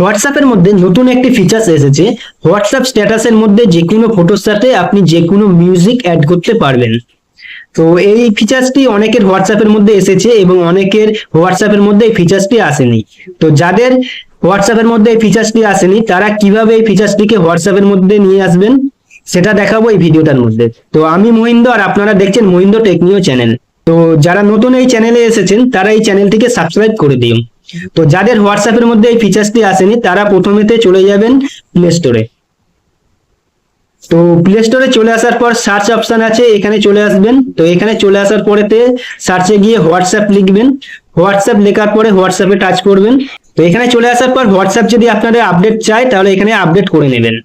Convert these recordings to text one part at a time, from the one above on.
হোয়াটসঅ্যাপের মধ্যে নতুন একটি ফিচার্স এসেছে। হোয়াটসঅ্যাপ স্ট্যাটাসের মধ্যে যে কোনো ফটোর সাথে আপনি যে কোনো মিউজিক অ্যাড করতে পারবেন। তো এই ফিচার্সটি অনেকের হোয়াটসঅ্যাপের মধ্যে এসেছে এবং অনেকের হোয়াটসঅ্যাপের মধ্যে এই ফিচার্সটি আসেনি। তো যাদের হোয়াটসঅ্যাপের মধ্যে এই ফিচার্সটি আসেনি, তারা কীভাবে এই ফিচার্সটিকে হোয়াটসঅ্যাপের মধ্যে নিয়ে আসবেন, সেটা দেখাবো এই ভিডিওটার মধ্যে। তো আমি মহিন্দ্র আর আপনারা দেখছেন মহিন্দ্র টেকনিও চ্যানেল। তো যারা নতুন এই চ্যানেলে এসেছেন, তারা এই চ্যানেলটিকে সাবস্ক্রাইব করে দিন তো যাদের হোয়াটসঅ্যাপের মধ্যে এই ফিচার্সটি আসেনি, তারা প্রথমেতে চলে যাবেন প্লে স্টোরে তো প্লে স্টোরে চলে আসার পর সার্চ অপশন আছে, এখানে চলে আসবেন। তো এখানে চলে আসার পরেতে সার্চে গিয়ে হোয়াটসঅ্যাপ লিখবেন। হোয়াটসঅ্যাপ লেখার পরে হোয়াটসঅ্যাপে টাচ করবেন। তো এখানে চলে আসার পর হোয়াটসঅ্যাপ যদি আপনাদের আপডেট চায়, তাহলে এখানে আপডেট করে নেবেন।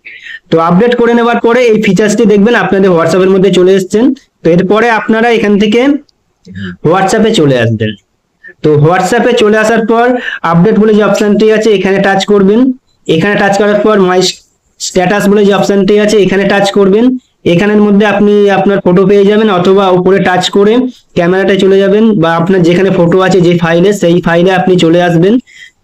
তো আপডেট করে নেওয়ার পরে এই ফিচার্সটি দেখবেন, আপনাদের হোয়াটসঅ্যাপের মধ্যে চলে এসেছেন। তো এরপরে আপনারা এখান থেকে হোয়াটসঅ্যাপে চলে আসবেন তো হোয়াটসঅ্যাপে চলে আসার পর আপডেট বলে যে অপশনটি আছে, এখানে টাচ করবেন। এখানে টাচ করার পর মাই স্ট্যাটাস বলে যে অপশনটি আছে, এখানে টাচ করবেন। এখানের মধ্যে আপনি আপনার ফটো পেয়ে যাবেন অথবা উপরে টাচ করে ক্যামেরাটা চলে যাবেন বা আপনার যেখানে ফটো আছে, যে ফাইলে সেই ফাইলে আপনি চলে আসবেন।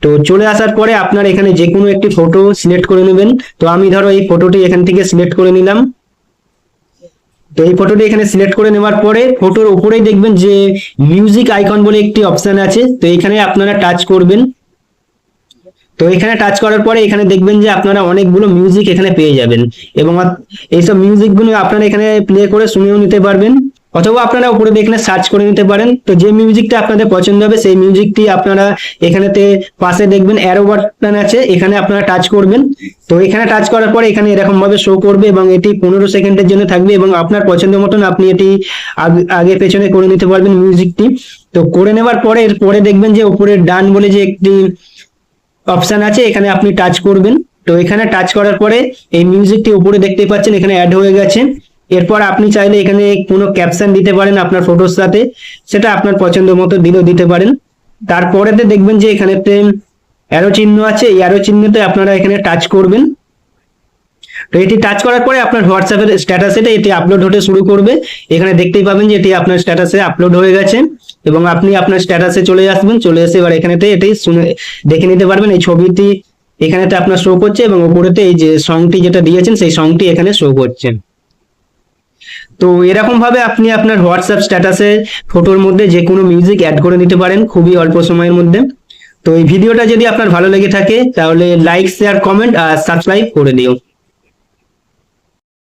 তো চলে আসার পরে আপনার এখানে যে কোনো একটি ফটো সিলেক্ট করে নেবেন। তো আমি ধরো এই ফটোটি এখান থেকে সিলেক্ট করে নিলাম। তো এই ফটোটি এখানে সিলেক্ট করে নেওয়ার পরে ফটোর উপরেই দেখবেন যে মিউজিক আইকন বলে একটি অপশন আছে। তো এখানে আপনারা টাচ করবেন। তো এখানে টাচ করার পরে এখানে দেখবেন যে আপনারা অনেকগুলো মিউজিক এখানে পেয়ে যাবেন। এবং এইসব মিউজিকগুলো আপনারা এখানে প্লে করে শুনেও নিতে পারবেন। অথবা আপনারা উপরে এখানে সার্চ করে নিতে পারেন। তো যে মিউজিকটা আপনাদের পছন্দ হবে, সেই মিউজিকটি আপনারা এখানেতে পাশে দেখবেন অ্যারো বাটন আছে, এখানে আপনারা টাচ করবেন। তো এখানে টাচ করার পরে এখানে এরকম ভাবে শো করবে এবং এটি পনেরো সেকেন্ডের জন্য থাকবে এবং আপনার পছন্দ মতন আপনি এটি আগ- পেছনে করে নিতে পারবেন মিউজিকটি তো করে নেওয়ার পরে এরপরে দেখবেন যে উপরে ডান বলে যে একটি অপশান আছে, এখানে আপনি টাচ করবেন। তো এখানে টাচ করার পরে এই মিউজিকটি উপরে দেখতে পাচ্ছেন, এখানে অ্যাড হয়ে গেছে। এরপর আপনি চাইলে এখানে কোনো ক্যাপশন দিতে পারেন আপনার ফটোর সাথে, সেটা আপনার পছন্দ মতো দিলেও দিতে পারেন। তারপরেতে দেখবেন যে এখানেতে অ্যারো চিহ্ন আছে, এই অ্যারো চিহ্নতে আপনারা এখানে টাচ করবেন। তো এটি টাচ করার পরে আপনার হোয়াটসঅ্যাপের স্ট্যাটাসে এটি আপলোড হতে শুরু করবে। এখানে দেখতেই পাবেন যে এটি আপনার স্ট্যাটাসে আপলোড হয়ে গেছে এবং আপনি আপনার স্ট্যাটাসে চলে আসবেন, চলে এসে এবার এখানেতে এটি শুনে দেখে নিতে পারবেন। এই ছবিটি এখানেতে আপনার শো করছে এবং উপরেতে এই যে সংটি যেটা দিয়েছেন, সেই সংটি এখানে শো করছে তো এরকম ভাবে আপনি আপনার হোয়াটসঅ্যাপ স্ট্যাটাসে ফটোর মধ্যে যে কোনো মিউজিক অ্যাড করে নিতে পারেন খুবই অল্প সময়ের মধ্যে। তো এই ভিডিওটা যদি আপনার ভালো লেগে থাকে, তাহলে লাইক শেয়ার কমেন্ট আর সাবস্ক্রাইব করে দিও।